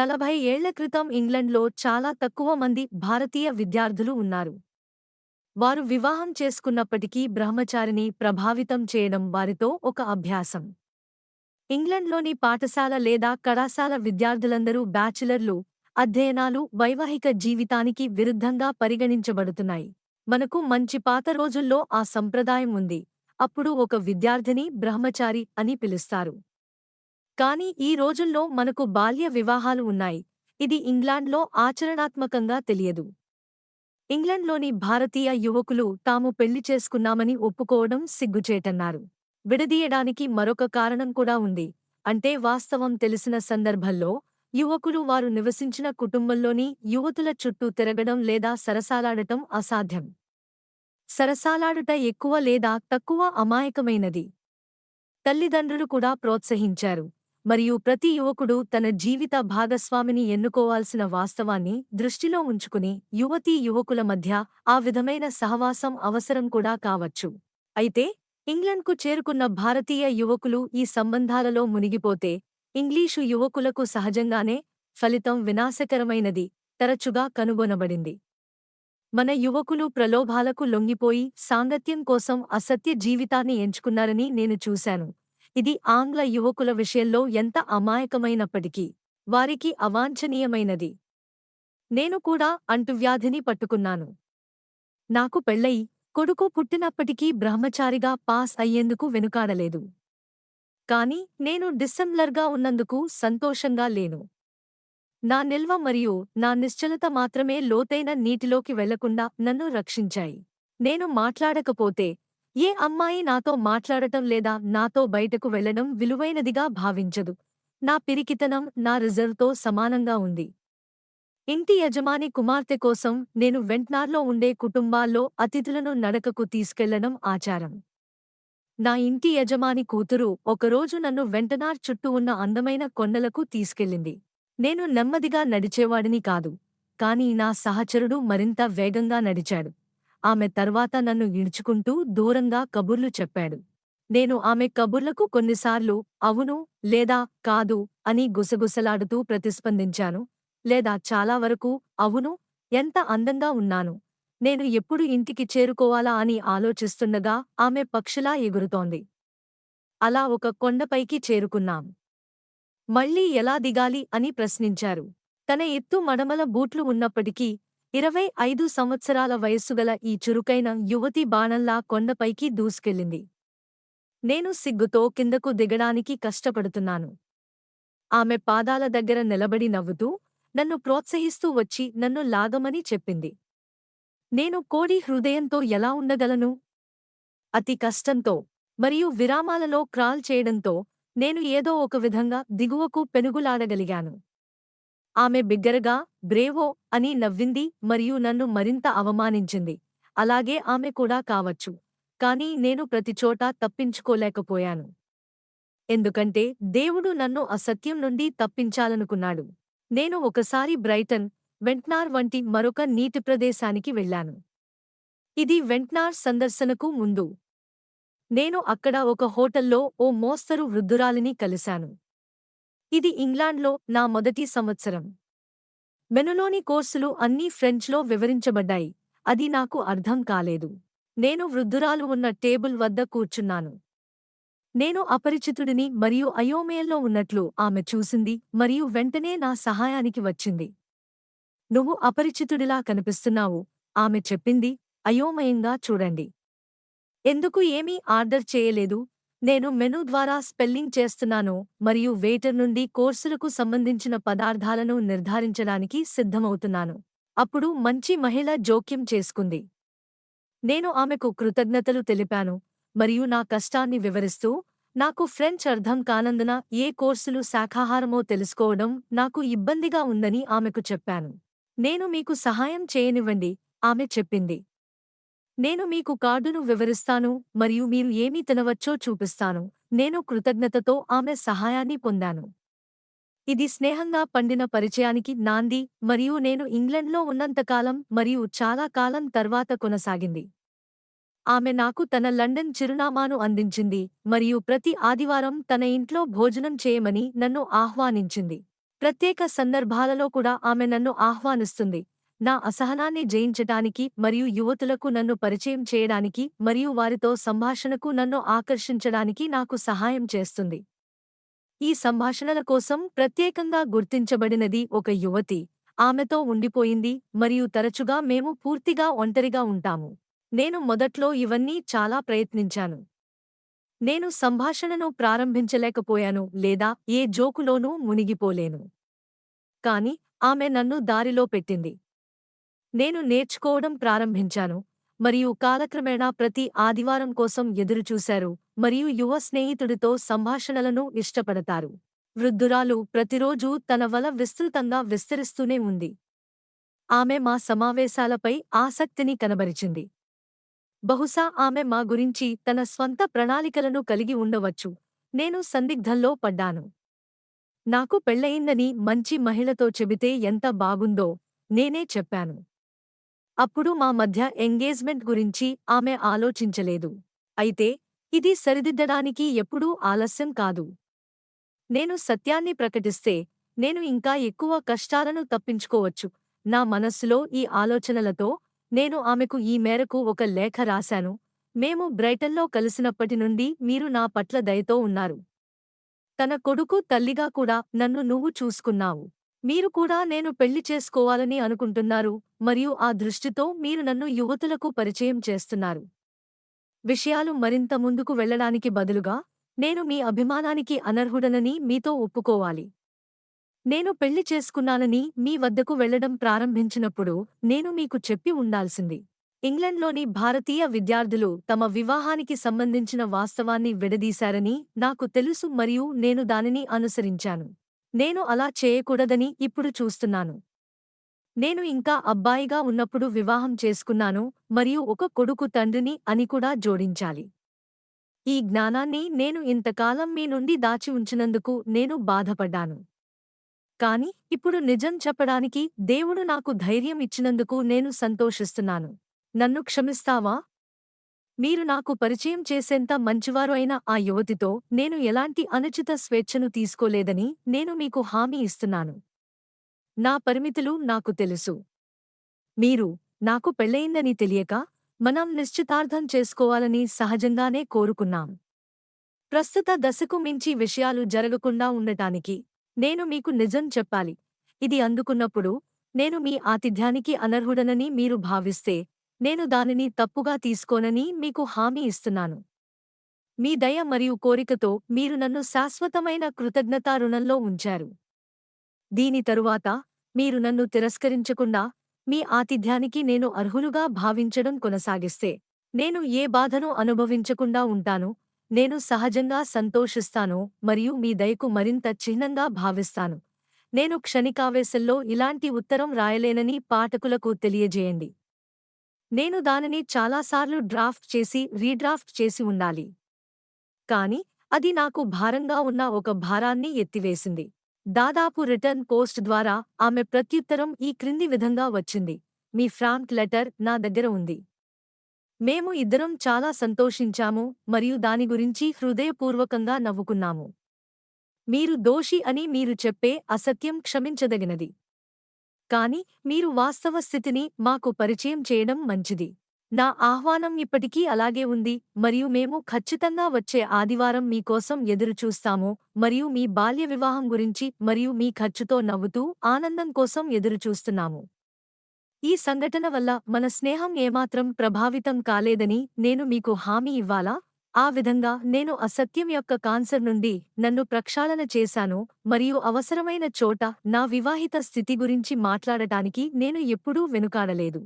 నలభై ఏళ్ళ క్రితం ఇంగ్లండ్లో చాలా తక్కువ మంది భారతీయ విద్యార్థులు ఉన్నారు. వారు వివాహం చేసుకున్నప్పటికీ బ్రహ్మచారిని ప్రభావితం చేయడం వారితో ఒక అభ్యాసం. ఇంగ్లండ్లోని పాఠశాల లేదా కళాశాల విద్యార్థులందరూ బ్యాచిలర్లు అధ్యయనాలు వైవాహిక జీవితానికి విరుద్ధంగా పరిగణించబడుతున్నాయి. మనకు మంచి పాత రోజుల్లో ఆ సంప్రదాయం ఉంది. అప్పుడు ఒక విద్యార్థిని బ్రహ్మచారి అని పిలుస్తారు. కాని ఈ రోజుల్లో మనకు బాల్య వివాహాలు ఉన్నాయి. ఇది ఇంగ్లాండ్లో ఆచరణాత్మకంగా తెలియదు. ఇంగ్లండ్లోని భారతీయ యువకులు తాము పెళ్ళి చేసుకున్నామని ఒప్పుకోవడం సిగ్గుచేటన్నారు. విడదీయడానికి మరొక కారణం కూడా ఉంది. అంటే వాస్తవం తెలిసిన సందర్భంలో యువకులు వారు నివసించిన కుటుంబంలోని యువతుల చుట్టూ తిరగడం లేదా సరసాలాడటం అసాధ్యం. సరసాలాడుట ఎక్కువ లేదా తక్కువ అమాయకమైనది. తల్లిదండ్రులు కూడా ప్రోత్సహించారు. మరియు ప్రతి యువకుడు తన జీవిత భాగస్వామిని ఎన్నుకోవాల్సిన వాస్తవాన్ని దృష్టిలో ఉంచుకుని యువతీ యువకుల మధ్య ఆ విధమైన సహవాసం అవసరం కూడా కావచ్చు. అయితే ఇంగ్లండ్కు చేరుకున్న భారతీయ యువకులు ఈ సంబంధాలలో మునిగిపోతే ఇంగ్లీషు యువకులకు సహజంగానే ఫలితం వినాశకరమైనది తరచుగా కనుగొనబడింది. మన యువకులు ప్రలోభాలకు లొంగిపోయి సాంగత్యం కోసం అసత్య జీవితాన్ని ఎంచుకున్నారని నేను చూశాను. ఇది ఆంగ్ల యువకుల విషయంలో ఎంత అమాయకమైనప్పటికీ వారికి అవాంఛనీయమైనది. నేను కూడా అంటువ్యాధిని పట్టుకున్నాను. నాకు పెళ్ళయి కొడుకు పుట్టినప్పటికీ బ్రహ్మచారిగా పాస్ అయ్యేందుకు వెనుకాడలేదు. కాని నేను డిస్సెంబ్లర్గా ఉన్నందుకు సంతోషంగా లేను. నా నిల్వ మరియు నా నిశ్చలత మాత్రమే లోతైన నీటిలోకి వెళ్ళకుండా నన్ను రక్షించాయి. నేను మాట్లాడకపోతే ఏ అమ్మాయి నాతో మాట్లాడటం లేదా నాతో బయటకు వెళ్ళడం విలువైనదిగా భావించదు. నా పిరికితనం నా రిజర్వ్తో సమానంగా ఉంది. ఇంటి యజమాని కుమార్తె కోసం నేను వెంట్నార్లో ఉండే కుటుంబాల్లో అతిథులను నడకకు తీసుకెళ్ళడం ఆచారం. నా ఇంటి యజమాని కూతురు ఒకరోజు నన్ను వెంటనార్ చుట్టూ ఉన్న అందమైన కొండలకు తీసుకెళ్ళింది. నేను నెమ్మదిగా నడిచేవాడిని కాదు కాని నా సహచరుడు మరింత వేగంగా నడిచాడు. ఆమె తర్వాత నన్ను ఇడుచుకుంటూ దూరంగా కబుర్లు చెప్పాడు. నేను ఆమె కబుర్లకు కొన్నిసార్లు అవును లేదా కాదు అని గుసగుసలాడుతూ ప్రతిస్పందించాను. లేదా చాలా వరకు అవును ఎంత అందంగా ఉన్నాను నేను ఎప్పుడు ఇంటికి చేరుకోవాలా అని ఆలోచిస్తుండగా ఆమె పక్షులా ఎగురుతోంది. అలా ఒక కొండపైకి చేరుకున్నాం. మళ్ళీ ఎలా దిగాలి అని ప్రశ్నించారు. తన ఎత్తు మడమల బూట్లు ఉన్నప్పటికీ ఇరవై ఐదు సంవత్సరాల వయస్సుగల ఈ చురుకైన యువతి బాణంలా కొండపైకి దూసుకెళ్ళింది. నేను సిగ్గుతో కిందకు దిగడానికి కష్టపడుతున్నాను. ఆమె పాదాల దగ్గర నిలబడి నవ్వుతూ నన్ను ప్రోత్సహిస్తూ వచ్చి నన్ను లాగమని చెప్పింది. నేను కోడి హృదయంతో ఎలా ఉండగలను? అతి కష్టంతో మరియు విరామాలలో క్రాల్ చేయడంతో నేను ఏదో ఒక విధంగా దిగువకు పెనుగులాడగలిగాను. ఆమె బిగ్గరగా బ్రేవో అని నవ్వింది మరియు నన్ను మరింత అవమానించింది. అలాగే ఆమె కూడా కావచ్చు. కాని నేను ప్రతిచోటా తప్పించుకోలేకపోయాను. ఎందుకంటే దేవుడు నన్ను అసత్యం నుండి తప్పించాలనుకున్నాడు. నేను ఒకసారి బ్రైటన్ వెంట్నార్ వంటి మరొక నీటి ప్రదేశానికి వెళ్ళాను. ఇది వెంట్నార్ సందర్శనకు ముందు. నేను అక్కడ ఒక హోటల్లో ఓ మోస్తరు వృద్ధురాలిని కలిశాను. ఇది ఇంగ్లాండ్లో నా మొదటి సంవత్సరం. మెనులోని కోర్సులు అన్నీ ఫ్రెంచ్లో వివరించబడ్డాయి. అది నాకు అర్థం కాలేదు. నేను వృద్ధురాలు ఉన్న టేబుల్ వద్ద కూర్చున్నాను. నేను అపరిచితుడిని మరియు అయోమయంలో ఉన్నట్లు ఆమె చూసింది మరియు వెంటనే నా సహాయానికి వచ్చింది. నువ్వు అపరిచితుడిలా కనిపిస్తున్నావు ఆమె చెప్పింది. అయోమయంగా చూడండి. ఎందుకు ఏమీ ఆర్డర్ చేయలేదు? నేను మెను ద్వారా స్పెల్లింగ్ చేస్తున్నాను మరియు వెయిటర్ నుండి కోర్సులకు సంబంధించిన పదార్థాలను నిర్ధారించడానికి సిద్ధమవుతున్నాను. అప్పుడు మంచి మహిళ జోక్యం చేసుకుంది. నేను ఆమెకు కృతజ్ఞతలు తెలిపాను మరియు నా కష్టాన్ని వివరిస్తూ నాకు ఫ్రెంచ్ అర్థం కానందున ఏ కోర్సులు శాఖాహారమో తెలుసుకోవడం నాకు ఇబ్బందిగా ఉందని ఆమెకు చెప్పాను. నేను మీకు సహాయం చేయనివ్వండి ఆమె చెప్పింది. నేను మీకు కార్డును వివరిస్తాను మరియు మీరు ఏమీ తినవచ్చో చూపిస్తాను. నేను కృతజ్ఞతతో ఆమె సహాయాన్ని పొందాను. ఇది స్నేహంగా పండిన పరిచయానికి నాంది మరియు నేను ఇంగ్లండ్లో ఉన్నంతకాలం మరియు చాలా కాలం తర్వాత కొనసాగింది. ఆమె నాకు తన లండన్ చిరునామాను అందించింది మరియు ప్రతి ఆదివారం తన ఇంట్లో భోజనం చేయమని నన్ను ఆహ్వానించింది. ప్రత్యేక సందర్భాలలో కూడా ఆమె నన్ను ఆహ్వానిస్తుంది. నా అసహనాన్ని జయించటానికి మరియు యువతులకు నన్ను పరిచయం చేయడానికి మరియు వారితో సంభాషణకు నన్ను ఆకర్షించడానికి నాకు సహాయం చేస్తుంది. ఈ సంభాషణల కోసం ప్రత్యేకంగా గుర్తించబడినది ఒక యువతి. ఆమెతో ఉండిపోయింది మరియు తరచుగా మేము పూర్తిగా ఒంటరిగా ఉంటాము. నేను మొదట్లో ఇవన్నీ చాలా ప్రయత్నించాను. నేను సంభాషణను ప్రారంభించలేకపోయాను లేదా ఏ జోకులోనూ మునిగిపోలేను. కాని ఆమె నన్ను దారిలో పెట్టింది. నేను నేర్చుకోవడం ప్రారంభించాను. మరియు కాలక్రమేణా ప్రతి ఆదివారం కోసం ఎదురుచూశారు. మరియు యువ స్నేహితుడితో సంభాషణలను ఇష్టపడతారు. వృద్ధురాలు ప్రతిరోజూ తన వల విస్తృతంగా విస్తరిస్తూనే ఉంది. ఆమె మా సమావేశాలపై ఆసక్తిని కనబరిచింది. బహుశా ఆమె మా గురించి తన స్వంత ప్రణాళికలను కలిగి ఉండవచ్చు. నేను సందిగ్ధంలో పడ్డాను. నాకు పెళ్ళయిందని మంచి మహిళతో చెబితే ఎంత బాగుందో నేనే చెప్పాను. అప్పుడు మా మధ్య ఎంగేజ్మెంట్ గురించి ఆమె ఆలోచించలేదు. అయితే ఇది సరిదిద్దడానికి ఎప్పుడూ ఆలస్యం కాదు. నేను సత్యాన్ని ప్రకటిస్తే నేను ఇంకా ఎక్కువ కష్టాలను తప్పించుకోవచ్చు. నా మనస్సులో ఈ ఆలోచనలతో నేను ఆమెకు ఈ మేరకు ఒక లేఖ రాశాను. మేము బ్రైటన్లో కలిసినప్పటి నుండి మీరు నా పట్ల దయతో ఉన్నారు. తన కొడుకు తల్లిగా కూడా నన్ను నువ్వు చూసుకున్నావు. మీరు కూడా నేను పెళ్ళి చేసుకోవాలని అనుకుంటున్నారు మరియు ఆ దృష్టితో మీరు నన్ను యువతులకు పరిచయం చేస్తున్నారు. విషయాలు మరింత ముందుకు వెళ్ళడానికి బదులుగా నేను మీ అభిమానానికి అనర్హుడనని మీతో ఒప్పుకోవాలి. నేను పెళ్ళి చేసుకున్నానని మీ వద్దకు వెళ్ళడం ప్రారంభించినప్పుడు నేను మీకు చెప్పి ఉండాల్సింది. ఇంగ్లండ్లోని భారతీయ విద్యార్థులు తమ వివాహానికి సంబంధించిన వాస్తవాన్ని విడదీశారని నాకు తెలుసు మరియు నేను దానిని అనుసరించాను. నేను అలా చేయకూడదని ఇప్పుడు చూస్తున్నాను. నేను ఇంకా అబ్బాయిగా ఉన్నప్పుడు వివాహం చేసుకున్నాను మరియు ఒక కొడుకు తండ్రిని అని కూడా జోడించాలి. ఈ జ్ఞానాన్ని నేను ఇంతకాలం మీ నుండి దాచి ఉంచినందుకు నేను బాధపడ్డాను. కాని ఇప్పుడు నిజం చెప్పడానికి దేవుడు నాకు ధైర్యం ఇచ్చినందుకు నేను సంతోషిస్తున్నాను. నన్ను క్షమిస్తావా? మీరు నాకు పరిచయం చేసేంత మంచివారు అయిన ఆ యువతితో నేను ఎలాంటి అనుచిత స్వేచ్ఛను తీసుకోలేదని నేను మీకు హామీ ఇస్తున్నాను. నా పరిమితులు నాకు తెలుసు. మీరు నాకు పెళ్ళయిందని తెలియక మనం నిశ్చితార్థం చేసుకోవాలని సహజంగానే కోరుకున్నాం. ప్రస్తుత దశకు మించి విషయాలు జరగకుండా ఉండటానికి నేను మీకు నిజం చెప్పాలి. ఇది అందుకున్నప్పుడు నేను మీ ఆతిథ్యానికి అనర్హుడనని మీరు భావిస్తే నేను దానిని తప్పుగా తీసుకోనని మీకు హామీ ఇస్తున్నాను. మీ దయ మరియు కోరికతో మీరు నన్ను శాశ్వతమైన కృతజ్ఞతా రుణంలో ఉంచారు. దీని తరువాత మీరు నన్ను తిరస్కరించకుండా మీ ఆతిథ్యానికి నేను అర్హులుగా భావించడం కొనసాగిస్తే నేను ఏ బాధను అనుభవించకుండా ఉంటాను నేను సహజంగా సంతోషిస్తాను మరియు మీ దయకు మరింత చిహ్నంగా భావిస్తాను. నేను క్షణికావేశంలో ఇలాంటి ఉత్తరం రాయలేనని పాఠకులకు తెలియజేయండి. నేను దానిని చాలాసార్లు డ్రాఫ్ట్ చేసి రీడ్రాఫ్ట్ చేసి ఉండాలి. కాని అది నాకు భారంగా ఉన్న ఒక భారాన్ని ఎత్తివేసింది. దాదాపు రిటర్న్ పోస్ట్ ద్వారా ఆమె ప్రత్యుత్తరం ఈ క్రింది విధంగా వచ్చింది. మీ ఫ్రాంక్ లెటర్ నా దగ్గర ఉంది. మేము ఇద్దరం చాలా సంతోషించాము మరియు దాని గురించి హృదయపూర్వకంగా నవ్వుకున్నాము. మీరు దోషి అని మీరు చెప్పే అసత్యం క్షమించదగినది. కాని మీరు వాస్తవ స్థితిని మాకు పరిచయం చేయడం మంచిది. నా ఆహ్వానం ఇప్పటికీ అలాగే ఉంది మరియు మేము ఖచ్చితంగా వచ్చే ఆదివారం మీకోసం ఎదురుచూస్తాము మరియు మీ బాల్య వివాహం గురించి మరియు మీ ఖర్చుతో నవ్వుతూ ఆనందం కోసం ఎదురుచూస్తున్నాము ఈ సంఘటన వల్ల మన స్నేహం ఏమాత్రం ప్రభావితం కాలేదని నేను మీకు హామీ ఇవ్వాలా? ఆ విధంగా నేను అసత్యం యొక్క కాన్సర్ నుండి నన్ను ప్రక్షాళన చేశాను మరియు అవసరమైన చోట నా వివాహిత స్థితి గురించి మాట్లాడటానికి నేను ఎప్పుడూ వెనుకాడలేదు.